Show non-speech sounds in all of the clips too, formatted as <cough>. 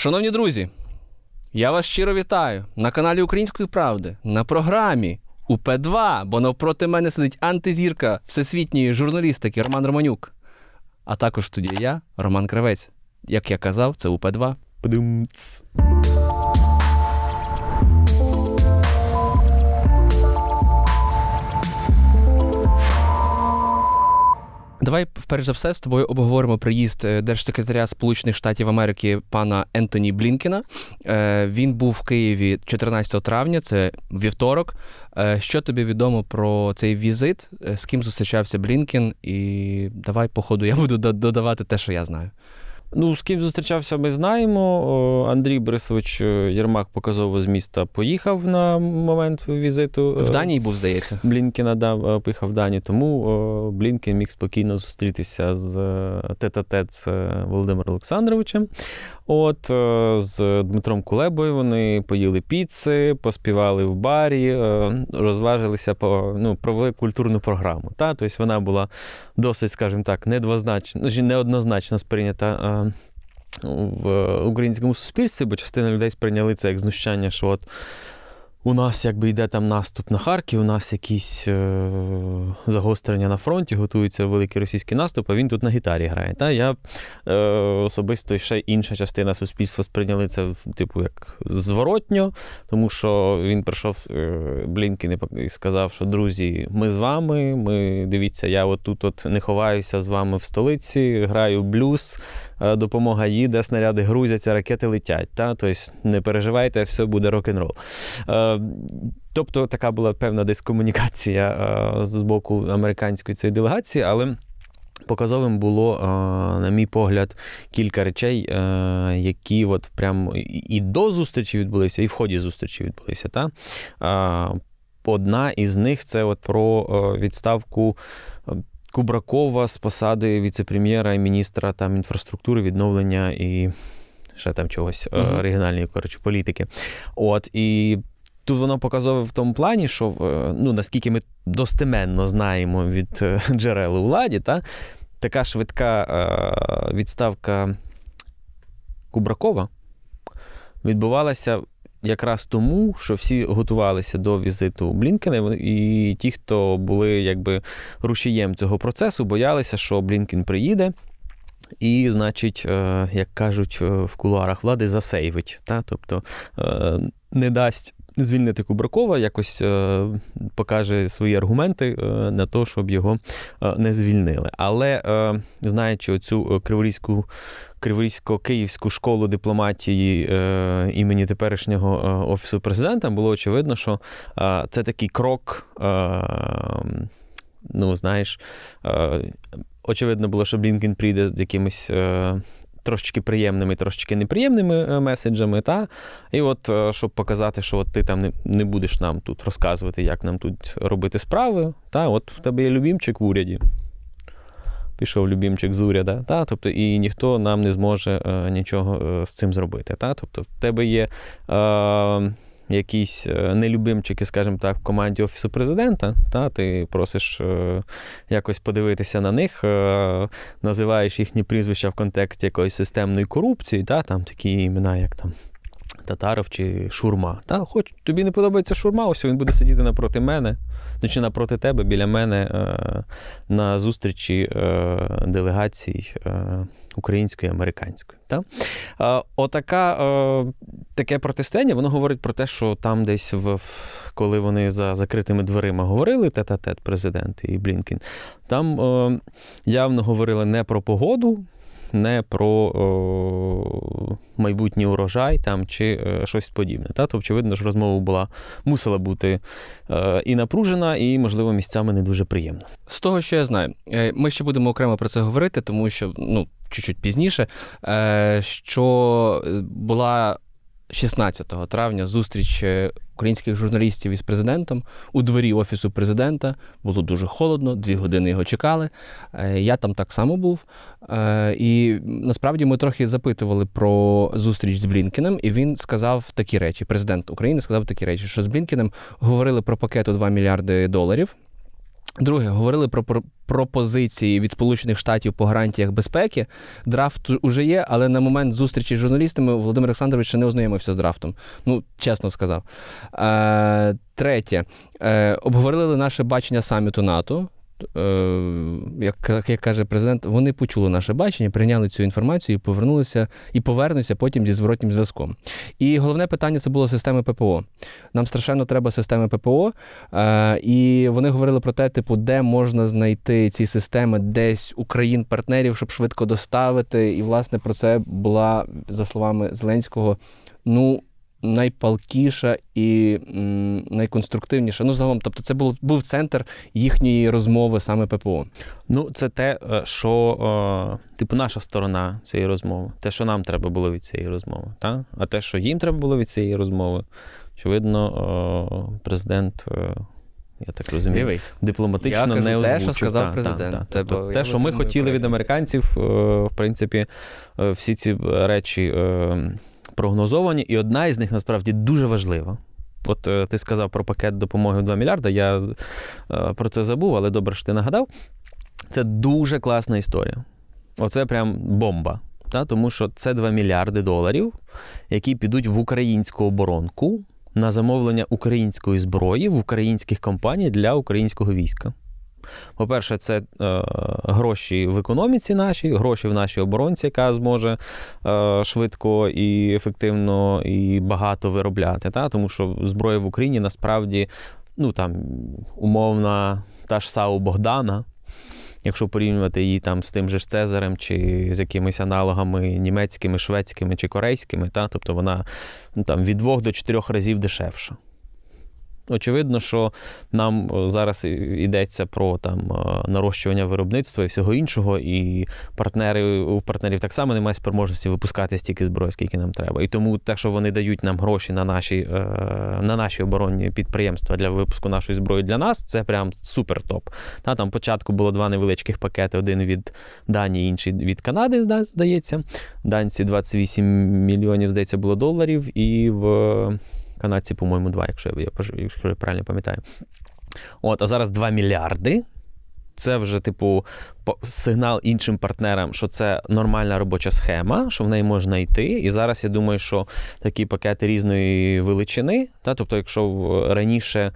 Шановні друзі, я вас щиро вітаю на каналі Української правди на програмі УП2, бо навпроти мене сидить антизірка всесвітньої журналістики Роман Романюк. А також в студії я, Роман Кравець. Як я казав, це УП2. Давай, перш за все, з тобою обговоримо приїзд е, держсекретаря Сполучених Штатів Америки пана Ентоні Блінкена. Е, Він був в Києві 14 травня, це вівторок. Е, Що тобі відомо про цей візит? З ким зустрічався Блінкен? І давай, по ходу, я буду додавати те, що я знаю. Ну, з ким зустрічався, ми знаємо. Андрій Борисович е, Єрмак показово з міста поїхав на момент візиту. е, В Данії був, здається. Блінкена дав, е, поїхав в Данію, тому о, Блінкен міг спокійно зустрітися з е, тет-а-тет з е, Володимиром Олександровичем. От е, з Дмитром Кулебою вони поїли піци, поспівали в барі, е, розважилися, по, ну, провели культурну програму. Та? Тобто вона була досить, скажімо так, недвозначно, ну, неоднозначно сприйнята. В українському суспільстві, бо частина людей сприйняли це як знущання, що от у нас якби йде там наступ на Харків, у нас якісь е- загострення на фронті, готується великий російський наступ, а він тут на гітарі грає. Та я е- особисто і ще інша частина суспільства сприйняли це типу як зворотньо, тому що він прийшов е- Блінкін і сказав, що друзі, ми з вами. Ми дивіться, я отут от не ховаюся з вами в столиці, граю блюз. Е, Допомога їде, снаряди грузяться, ракети летять. Та? Тобто не переживайте, все буде рок-н-рол. Е, Тобто така була певна десь комунікація е, з боку американської цієї делегації, але показовим було, на мій погляд, кілька речей, які от прям і- до зустрічі відбулися, і в ході зустрічі відбулися. Та? Одна із них це от про відставку. Е, Кубракова з посади віце-прем'єра і міністра там інфраструктури, відновлення і ще там чогось е, Мгм. регіональної коротше, політики. От і тут воно показове в тому плані, що е, ну, наскільки ми достеменно знаємо від е, джерел у владі, та, така швидка е, відставка Кубракова відбувалася якраз тому, що всі готувалися до візиту Блінкена, і ті, хто були якби рушієм цього процесу, боялися, що Блінкен приїде. І, значить, е, як кажуть е, в кулуарах влади, засейвить. Та? Тобто е, не дасть звільнити Кубракова, якось е, покаже свої аргументи е, на те, щоб його е, не звільнили. Але знаючи оцю криворізьку, криворізько-київську школу дипломатії е, імені теперішнього е, офісу президента, було очевидно, що е, це такий крок. Ну, знаєш, очевидно було, що Блінкен прийде з якимись. Трошечки приємними, трошечки неприємними е, меседжами, та? І от, е, щоб показати, що от ти там не, не будеш нам тут розказувати, як нам тут робити справи, та? от в тебе є любімчик в уряді. Пішов любімчик з уряда, та? Тобто, і ніхто нам не зможе е, нічого е, з цим зробити. Та? Тобто, в тебе є е, якісь е, нелюбимчики, скажімо так, в команді Офісу президента, та? ти просиш е, якось подивитися на них, е, називаєш їхні прізвища в контексті якоїсь системної корупції, та? там такі імена, як там. Татаров чи Шурма. Та, хоч тобі не подобається Шурма, ось він буде сидіти напроти мене, ну чи напроти тебе, біля мене е, на зустрічі е, делегацій е, української, американської. Та? Е, отака, е, таке протистояння, воно говорить про те, що там десь, в, в- коли вони за закритими дверима говорили тет-а-тет президент і Блінкен, там е, явно говорили не про погоду, не про о, майбутній урожай там, чи е, щось подібне. Та? Тобто, очевидно, ж розмова була, мусила бути е, і напружена, і, можливо, місцями не дуже приємна. З того, що я знаю, е, ми ще будемо окремо про це говорити, тому що ну, чуть-чуть пізніше, е, що е, була 16 травня зустріч е, українських журналістів із президентом у дворі офісу президента. Було дуже холодно, дві години його чекали. Е, Я там так само був. Е, І насправді ми трохи запитували про зустріч з Блінкеном, і він сказав такі речі. Президент України сказав такі речі, що з Блінкеном говорили про пакет у 2 мільярди доларів. Друге, говорили про про- пропозиції від Сполучених Штатів по гарантіях безпеки. Драфт уже є, але на момент зустрічі з журналістами Володимир Олександрович ще не ознайомився з драфтом. Ну, чесно сказав. Е, третє, е, обговорили наше бачення саміту НАТО. Е, як, як каже президент, вони почули наше бачення, прийняли цю інформацію і повернулися і повернуться потім зі зворотнім зв'язком. І головне питання це було системи ППО. Нам страшенно треба системи ППО. Е, і вони говорили про те, типу, де можна знайти ці системи десь у країн-партнерів, щоб швидко доставити. І, власне, про це була, за словами Зеленського, ну. Найпалкіша і м, найконструктивніша. Ну, загалом, тобто, це був, був центр їхньої розмови саме ППО. Ну, це те, е, що, е, типу, наша сторона цієї розмови, те, що нам треба було від цієї розмови. Та? А те, що їм треба було від цієї розмови, очевидно, е, президент, е, я так розумію, Дивись. дипломатично Я кажу не те, що сказав Та, президент. та, та. Тебе- Тобто те, що ми хотіли від американців, в принципі, всі ці речі прогнозовані, і одна із них насправді дуже важлива. От е, ти сказав про пакет допомоги в 2 мільярда. Я е, про це забув, але добре, що ти нагадав. Це дуже класна історія. Оце прям бомба. Та? Тому що це 2 мільярди доларів, які підуть в українську оборонку на замовлення української зброї в українських компаній для українського війська. По-перше, це е, гроші в економіці нашій, гроші в нашій оборонці, яка зможе е, швидко і ефективно і багато виробляти. Та? Тому що зброя в Україні насправді, ну там умовна та ж САУ Богдана, якщо порівнювати її там з тим же ж Цезарем, чи з якимись аналогами німецькими, шведськими чи корейськими, та? тобто вона ну, там, від двох до чотирьох разів дешевша. Очевидно, що нам е, зараз йдеться про там е, нарощування виробництва і всього іншого, і партнери у партнерів так само немає спроможності випускати стільки зброї, скільки нам треба. І тому те, що вони дають нам гроші на наші, е, на наші оборонні підприємства для випуску нашої зброї для нас, це прям супер топ. Та там спочатку було два невеличких пакети: один від Данії, інший від Канади, здається. Данці 28 мільйонів, здається, було доларів, і в канадці, по-моєму, 2, якщо я, якщо я правильно пам'ятаю. От, а зараз 2 мільярди. Це вже, типу, сигнал іншим партнерам, що це нормальна робоча схема, що в неї можна йти. І зараз я думаю, що такі пакети різної величини. Та, тобто, якщо раніше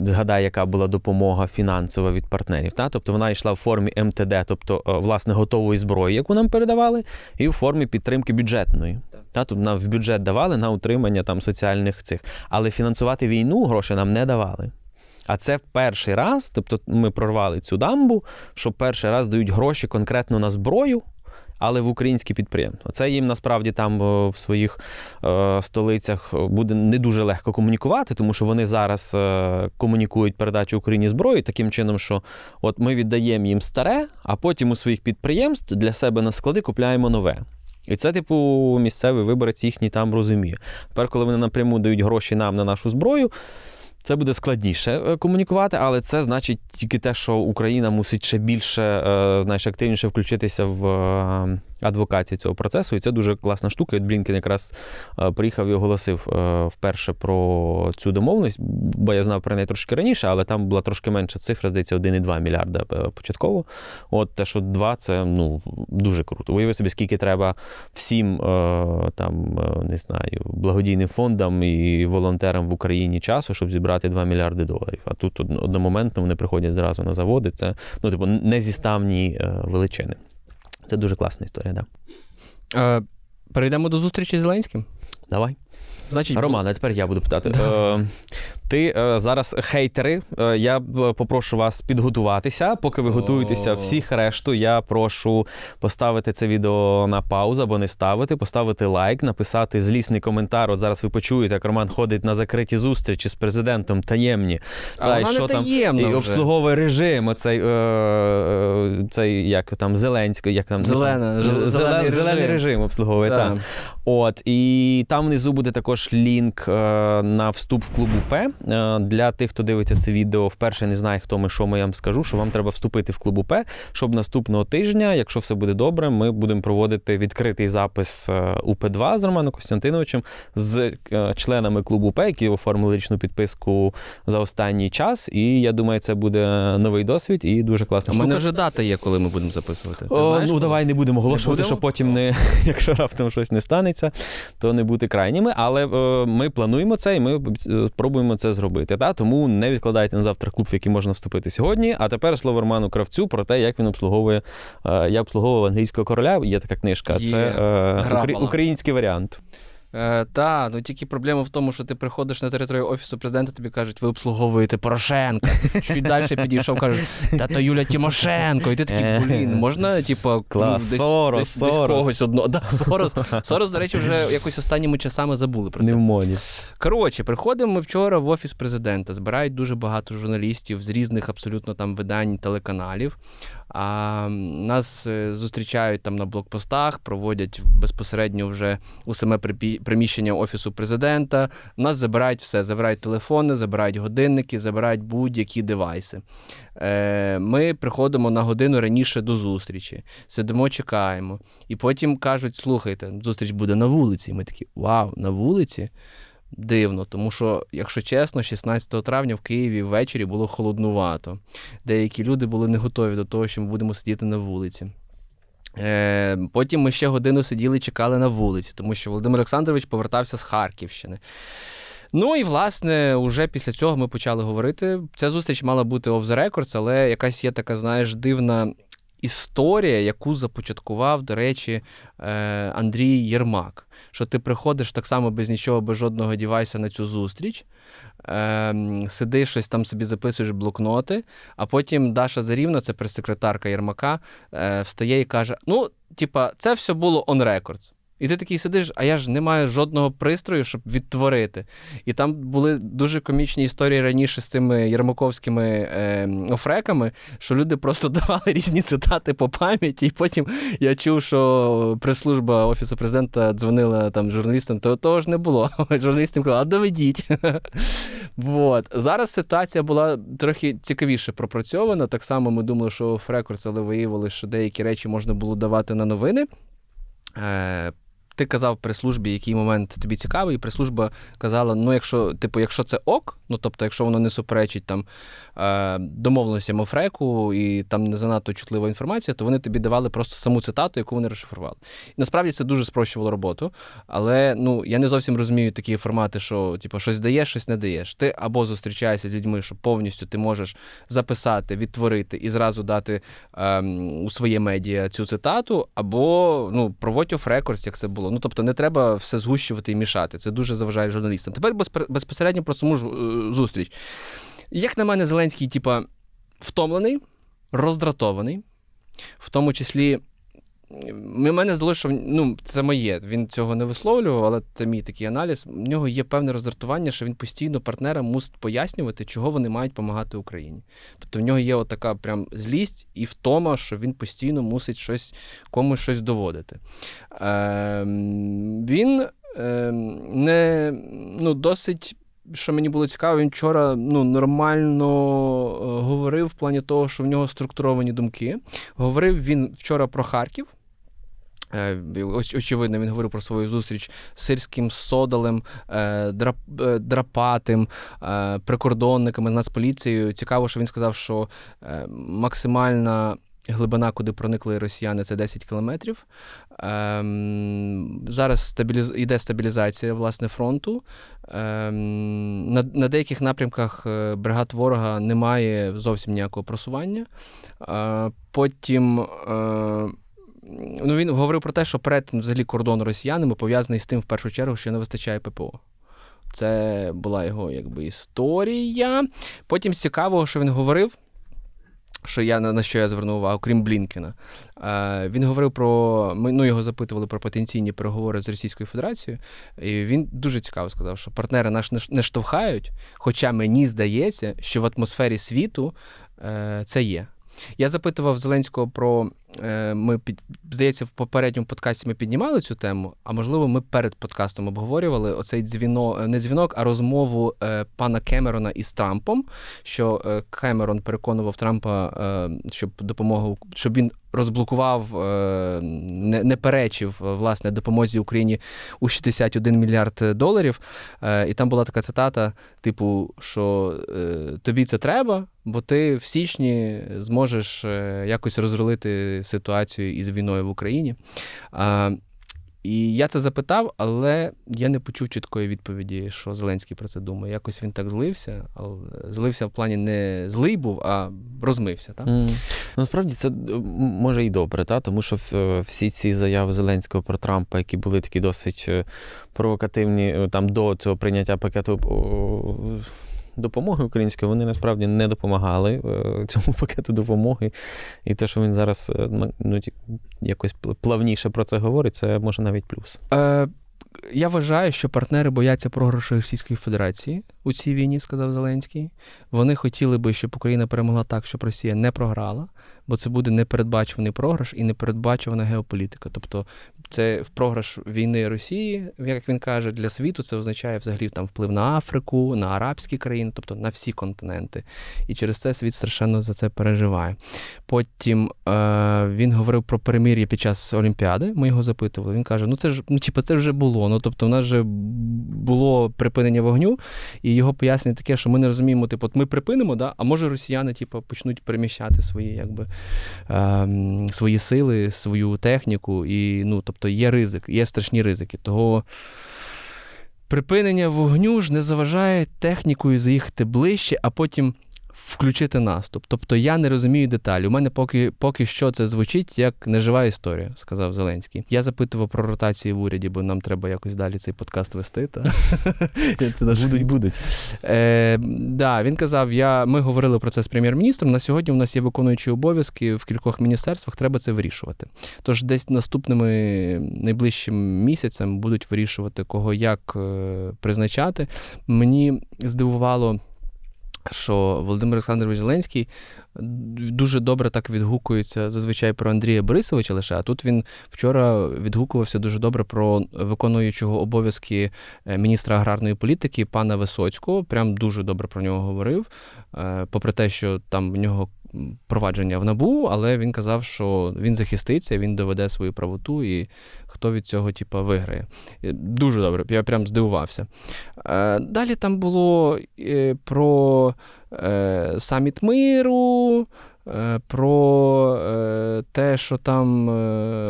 згадай, яка була допомога фінансова від партнерів, та, тобто вона йшла в формі МТД, тобто е, власне готової зброї, яку нам передавали, і в формі підтримки бюджетної. Та, тобто нам в бюджет давали на утримання там соціальних цих. Але фінансувати війну гроші нам не давали. А це перший раз, тобто ми прорвали цю дамбу, що перший раз дають гроші конкретно на зброю, але в українські підприємства. Це їм насправді там е, в своїх е, столицях буде не дуже легко комунікувати, тому що вони зараз е, комунікують передачу Україні зброї таким чином, що от ми віддаємо їм старе, а потім у своїх підприємств для себе на склади купляємо нове. І це, типу, місцевий виборець їхній там розуміє. Тепер, коли вони напряму дають гроші нам на нашу зброю, це буде складніше е, комунікувати, але це значить тільки те, що Україна мусить ще більше, е, знаєш, активніше включитися в е, цього процесу. І це дуже класна штука. От Блінкен якраз е, приїхав і оголосив е, вперше про цю домовленість, бо я знав про неї трошки раніше, але там була трошки менша цифра, здається, 1,2 мільярда е, початково. От те, що 2, це ну дуже круто. Уяви собі, скільки треба всім там, не знаю, благодійним фондам і волонтерам в Україні часу, щоб зібрати 2 мільярди доларів. А тут одномоментно вони приходять зразу на заводи. Це ну, типу, незіставні величини. Це дуже класна історія, да. Е, перейдемо до зустрічі з Зеленським. Давай. Значить, Роман, а тепер я буду питати. Е, ти е, зараз хейтери. Е, я б попрошу вас підготуватися. Поки ви готуєтеся, всіх решту, я прошу поставити це відео на паузу або не ставити, поставити лайк, написати злісний коментар. От зараз ви почуєте, як Роман ходить на закриті зустрічі з президентом таємні. а та, вона що не там, таємна І вже. обслуговує режим, оцей, е, е, цей як там Зеленський, як там Зелена, Зелен- зелений зелений режим. режим обслуговує. Так. Так. От, і там внизу буде буде також лінк е, на вступ в клуб УП. Е, Для тих, хто дивиться це відео, вперше не знає, хто ми, що ми я вам скажу, що вам треба вступити в клуб УП, щоб наступного тижня, якщо все буде добре, ми будемо проводити відкритий запис е, УП2 з Романом Костянтиновичем з членами клубу УП, які оформили річну підписку за останній час. І я думаю, це буде новий досвід і дуже класна У мене вже дата є, коли ми будемо записувати. Ти О, знаєш, ну коли? давай не будемо оголошувати, щоб потім не, <laughs> якщо раптом щось не станеться, то не бути крайніми. Але е, ми плануємо це і ми спробуємо це зробити. Та? Тому не відкладайте на завтра клуб, в який можна вступити сьогодні. А тепер слово Роману Кравцю про те, як він обслуговує. Е, я обслуговував англійського короля. Є така книжка. Це е, український варіант. Е, та, ну тільки проблема в тому, що ти приходиш на територію офісу президента, тобі кажуть, ви обслуговуєте Порошенка. Чуть далі підійшов, кажуть, та то Юля Тимошенко. І ти такий, блін, можна, типу, Клас, десь, Сорос, десь, десь Сорос. когось одного. Да, Сорос. Сорос, до речі, вже якось останніми часами забули про це. в. Коротше, приходимо ми вчора в офіс президента. Збирають дуже багато журналістів з різних абсолютно там видань телеканалів. А нас е, зустрічають там на блокпостах, проводять безпосередньо вже у саме припі- приміщення офісу президента. Нас забирають все, забирають телефони, забирають годинники, забирають будь-які девайси. Е, Ми приходимо на годину раніше до зустрічі, сидимо, чекаємо. І потім кажуть: слухайте, зустріч буде на вулиці. І ми такі, вау, на вулиці? Дивно, тому що, якщо чесно, 16 травня в Києві ввечері було холоднувато. Деякі люди були не готові до того, що ми будемо сидіти на вулиці. Е, потім ми ще годину сиділи чекали на вулиці, тому що Володимир Олександрович повертався з Харківщини. Ну і власне, уже після цього ми почали говорити. Ця зустріч мала бути off the records, але якась є така, знаєш, дивна історія, яку започаткував, до речі, е, Андрій Єрмак. Що ти приходиш так само без нічого, без жодного дівайса на цю зустріч, е, сидиш щось там собі записуєш блокноти, а потім Даша Зарівна, це прес-секретарка Єрмака, е, встає і каже: Ну, типа, це все було on records. І ти такий сидиш, а я ж не маю жодного пристрою, щоб відтворити. І там були дуже комічні історії раніше з цими єрмаковськими е, офреками, що люди просто <laughs> давали різні цитати по пам'яті, і потім я чув, що прес-служба Офісу президента дзвонила там журналістам, то того ж не було. <laughs> Журналістам казали, а доведіть. <laughs> Вот. Зараз ситуація була трохи цікавіше пропрацьована. Так само ми думали, що оф-рекордс, але виявилося, що деякі речі можна було давати на новини. Ти казав прес-службі, який момент тобі цікавий, і прес-служба казала: ну, якщо, типу, якщо це ок, ну тобто, якщо воно не суперечить там е, домовленостям офреку і там не занадто чутлива інформація, то вони тобі давали просто саму цитату, яку вони розшифрували. І насправді це дуже спрощувало роботу. Але ну я не зовсім розумію такі формати, що типу, щось даєш, щось не даєш. Ти або зустрічаєшся з людьми, що повністю ти можеш записати, відтворити і зразу дати ем, у своє медіа цю цитату, або ну, проводь оф-рекордс, як це було. Ну тобто не треба все згущувати і мішати. Це дуже заважає журналістам. Тепер безпосередньо про саму е, зустріч. Як на мене, Зеленський, типа, втомлений, роздратований, в тому числі. М, Мене здалося, що ну, це моє. Він цього не висловлював, але це мій такий аналіз. В нього є певне роздратування, що він постійно партнерам мусить пояснювати, чого вони мають допомагати Україні. Тобто в нього є отака прям злість і втома, що він постійно мусить щось комусь щось доводити. Ем, він ем, не ну, досить. Що мені було цікаво, він вчора ну, нормально е, говорив в плані того, що в нього структуровані думки. Говорив він вчора про Харків. Е, оч- Очевидно, він говорив про свою зустріч з сирським содалем, е, е, драпатим, прикордонниками з Нацполіцією. Цікаво, що він сказав, що максимальна глибина, куди проникли росіяни, це 10 кілометрів. Ем, Зараз стабіліз... йде стабілізація власне фронту. Ем, На, на деяких напрямках бригад ворога немає зовсім ніякого просування. Потім. Ну, він говорив про те, що перетин взагалі кордону росіянами пов'язаний з тим, в першу чергу, що не вистачає ППО. Це була його якби історія. Потім з цікавого, що він говорив, що я на що я звернув увагу, крім Блінкена. Він говорив про. Ну, його запитували про потенційні переговори з Російською Федерацією. І він дуже цікаво сказав, що партнери нас не штовхають, хоча мені здається, що в атмосфері світу е, це є. Я запитував Зеленського про. е, Ми під здається, в попередньому подкасті ми піднімали цю тему. А можливо, ми перед подкастом обговорювали оцей дзвінок, не дзвінок, а розмову е, пана Кемерона із Трампом. Що е, Кемерон переконував Трампа, е, щоб допомога щоб він розблокував, е, не, не перечив е, власне допомозі Україні у 61 мільярд доларів. Е, І там була така цитата: типу, що тобі це треба, бо ти в січні зможеш якось розрулити ситуацію із війною в Україні. І я це запитав, але я не почув чіткої відповіді, що Зеленський про це думає. Якось він так злився, але злився в плані не злий був, а розмився. Так? Mm. Насправді це може і добре, та? тому що в- всі ці заяви Зеленського про Трампа, які були такі досить е, провокативні е, там до цього прийняття пакету допомоги української, вони насправді не допомагали е, цьому <laughs> пакету допомоги. І те, що він зараз е, ну, якось пл- плавніше про це говорить, це може навіть плюс. Е, я вважаю, що партнери бояться програшу Російської Федерації у цій війні, сказав Зеленський. Вони хотіли би, щоб Україна перемогла так, щоб Росія не програла, бо це буде непередбачуваний програш і непередбачувана геополітика. Тобто, це в програш війни Росії, як він каже, для світу це означає взагалі там вплив на Африку, на арабські країни, тобто на всі континенти. І через це світ страшенно за це переживає. Потім е, він говорив про перемир'я під час Олімпіади. Ми його запитували. Він каже: ну це ж ну, типу, це вже було. Ну тобто, в нас же було припинення вогню, і його пояснення таке, що ми не розуміємо, типу, от ми припинимо, да, а може росіяни типу, почнуть переміщати свої, якби, е, свої сили, свою техніку. І, ну, тобто є ризик, є страшні ризики. Того. Припинення вогню ж не заважає технікою заїхати ближче, а потім включити наступ. Тобто я не розумію деталі. У мене поки, поки що це звучить як нежива історія, сказав Зеленський. Я запитував про ротації в уряді, бо нам треба якось далі цей подкаст вести. Та? Це Будуть, будуть. Е, да, він казав: я, ми говорили про це з прем'єр-міністром. На сьогодні у нас є виконуючі обов'язки в кількох міністерствах, треба це вирішувати. Тож десь наступними найближчим місяцем будуть вирішувати, кого як е, призначати. Мені здивувало. Що Володимир Олександрович Зеленський дуже добре так відгукується зазвичай про Андрія Борисовича лише, а тут він вчора відгукувався дуже добре про виконуючого обов'язки е, міністра аграрної політики пана Висоцького. Прям дуже добре про нього говорив. Е, Попри те, що там в нього провадження в набу, але він казав, що він захиститься, він доведе свою правоту, і хто від цього типу, виграє. Дуже добре, я прям здивувався. Е, Далі там було е, про е, саміт миру. Про те, що там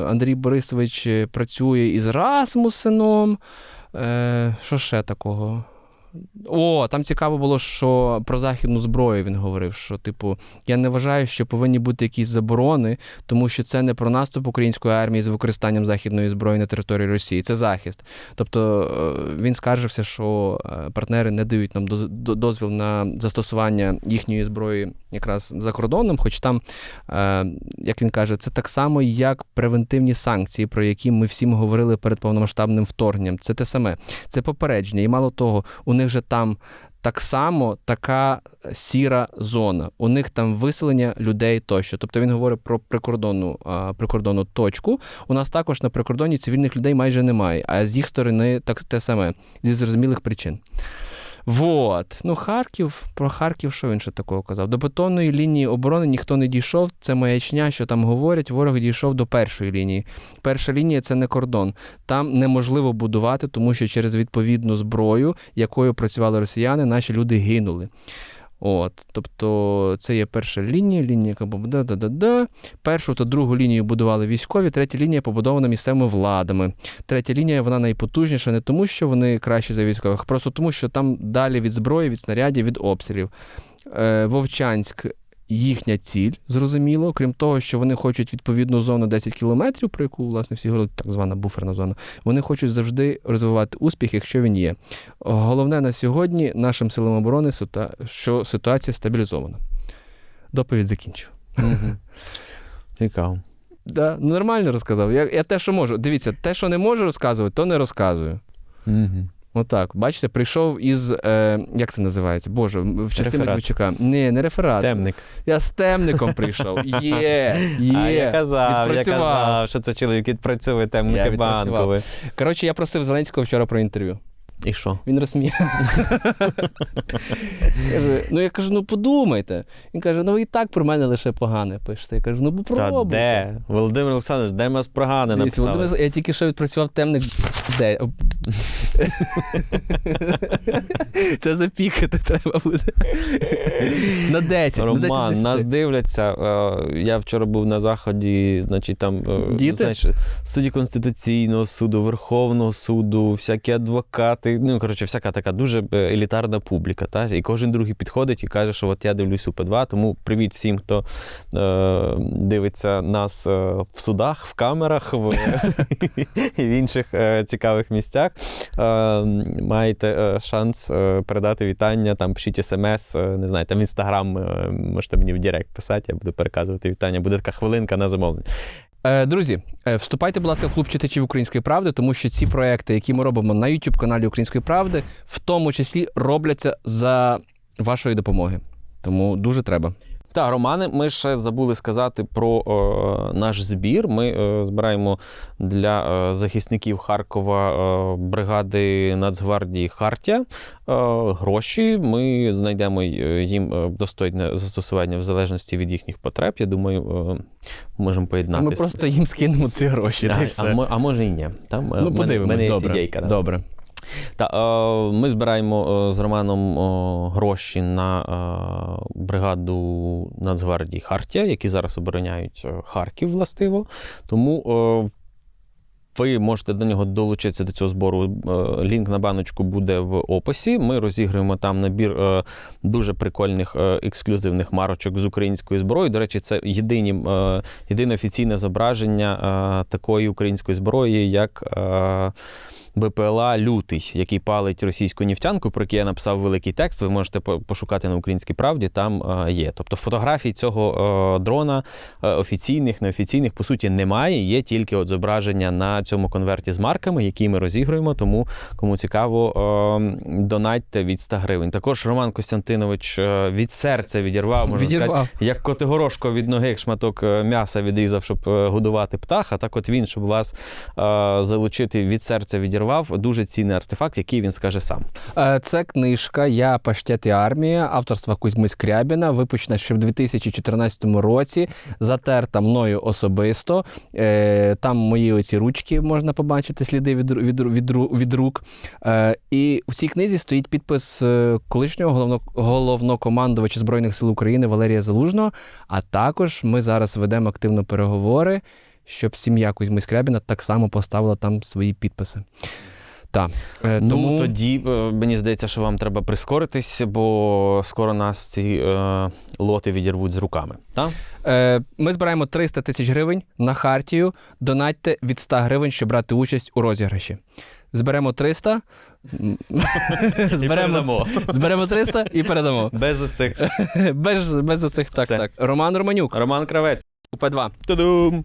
Андрій Борисович працює із Расмусеном. Що ще такого? О, там цікаво було, що про західну зброю він говорив, що, типу, я не вважаю, що повинні бути якісь заборони, тому що це не про наступ української армії з використанням західної зброї на території Росії, це захист. Тобто е, він скаржився, що е, партнери не дають нам дозвіл на застосування їхньої зброї якраз за кордоном, хоч там, е, як він каже, це так само, як превентивні санкції, про які ми всім говорили перед повномасштабним вторгненням. Це те саме, це попередження. І мало того, у них же там так само така сіра зона. У них там виселення людей тощо. Тобто він говорить про прикордонну, прикордонну точку. У нас також на прикордоні цивільних людей майже немає, а з їх сторони так те саме зі зрозумілих причин. Вот. Ну, Харків, про Харків, що він ще такого казав? До бетонної лінії оборони ніхто не дійшов. Це маячня, що там говорять. Ворог дійшов до першої лінії. Перша лінія це не кордон. Там неможливо будувати, тому що через відповідну зброю, якою працювали росіяни, наші люди гинули. От, тобто це є перша лінія, лінія, яка буде да-да-да. Першу та другу лінію будували військові, третя лінія побудована місцевими владами. Третя лінія вона найпотужніша не тому, що вони кращі за військових, просто тому, що там далі від зброї, від снарядів, від обстрілів. Е, Вовчанськ їхня ціль, зрозуміло, крім того, що вони хочуть відповідну зону 10 кілометрів, про яку, власне, всі говорили, так звана буферна зона. Вони хочуть завжди розвивати успіх, якщо він є. Головне на сьогодні нашим силам оборони, що ситуація стабілізована. Доповідь закінчив. Цікаво. Да, нормально розказав. Я, я те, що можу. Дивіться, те, що не можу розказувати, то не розказую. Мгм. Отак, бачите, прийшов із. Е, як це називається? Боже, в часи Реферат. Медведчука. Ні, не реферат. Темник. Я з темником прийшов. <laughs> Є, є. А я казав, я казав, що це чоловік відпрацьовує темники відпрацював. банкові. Коротше, я просив Зеленського вчора про інтерв'ю. І що? Він розсміяв. <laughs> ну я кажу, ну подумайте. Він каже, ну ви і так про мене лише погане пишете. Я кажу, ну Та попробуйте. де? Володимир Олександрович, де ми прогани Дивіться, написали? Я тільки що відпрацював темник. Де? Це запікати треба буде. На 10. Роман, з 10. нас дивляться. е, Я вчора був на заході, значить, там е, Діти? знаєш, судді Конституційного суду, Верховного суду, всякі адвокати. Ну, коротше, всяка така дуже е, елітарна публіка. Та? І кожен другий підходить і каже, що от я дивлюсь УП2, тому привіт всім, хто е, дивиться нас в судах, в камерах в, <laughs> і в інших е, цікавих місцях. Е, маєте е, шанс е, передати вітання, там пишіть смс, не знаю, там в інстаграм можете мені в Директ писати, я буду переказувати вітання. Буде така хвилинка на замовлення. Друзі, вступайте, будь ласка, в клуб читачів Української правди, тому що ці проекти, які ми робимо на youtube каналі Української правди, в тому числі робляться за вашої допомоги. Тому дуже треба. Так, Романе, ми ще забули сказати про е, наш збір. Ми е, збираємо для е, захисників Харкова е, бригади Нацгвардії Хартія е, гроші. Ми знайдемо е, їм е, достойне застосування в залежності від їхніх потреб. Я думаю, е, можемо Ми просто їм скинемо ці гроші. та й а, все. а, мо- а може і ні. Там, е, ну, мене- подивимось, мене є добре. ідейка, да. добре. Та, е, ми збираємо е, з Романом е, гроші на бригаду Нацгвардії Хартія, які зараз обороняють Харків, властиво. Тому ви можете до нього долучитися до цього збору. Е, Лінк на баночку буде в описі. Ми розіграємо там набір е, дуже прикольних е, ексклюзивних марочок з української зброї. До речі, це єдині, єдине офіційне зображення такої української зброї, як. БПЛА Лютий, який палить російську нефтянку, про який я написав великий текст. Ви можете пошукати на українській правді. Там є. Тобто фотографій цього дрона офіційних, неофіційних, по суті, немає. Є тільки от зображення на цьому конверті з марками, які ми розігруємо. Тому кому цікаво, е, донатьте від 100 гривень. Також Роман Костянтинович е, від серця відірвав, можна сказати, як Котигорошко від ноги шматок е, м'яса відрізав, щоб е, годувати птаха. Так от він, щоб вас залучити від серця відірвав. Дуже цінний артефакт, який він скаже сам. Це книжка Я паштет і армія авторства Кузьми Скрябіна, випущена ще в 2014 році, затерта мною особисто. Там мої оці ручки можна побачити, сліди від, від, від, від рук. Е, І у цій книзі стоїть підпис е, колишнього головно, головнокомандувача Збройних сил України Валерія Залужного. А також ми зараз ведемо активно переговори, щоб сім'я Кузьми Скрябіна так само поставила там свої підписи. Так. Е, Ну тому... тоді е, мені здається, що вам треба прискоритись, бо скоро нас ці е, лоти відірвуть з руками. Так? Е, Ми збираємо 300 тисяч гривень на хартію. Донатьте від 100 гривень, щоб брати участь у розіграші. Зберемо 300. м, <laughs> зберемо, зберемо 300 і передамо. <laughs> Без оцих. <laughs> Без, без оцих так, Все. так. Роман Романюк, Роман Кравець. УП2. Тудум!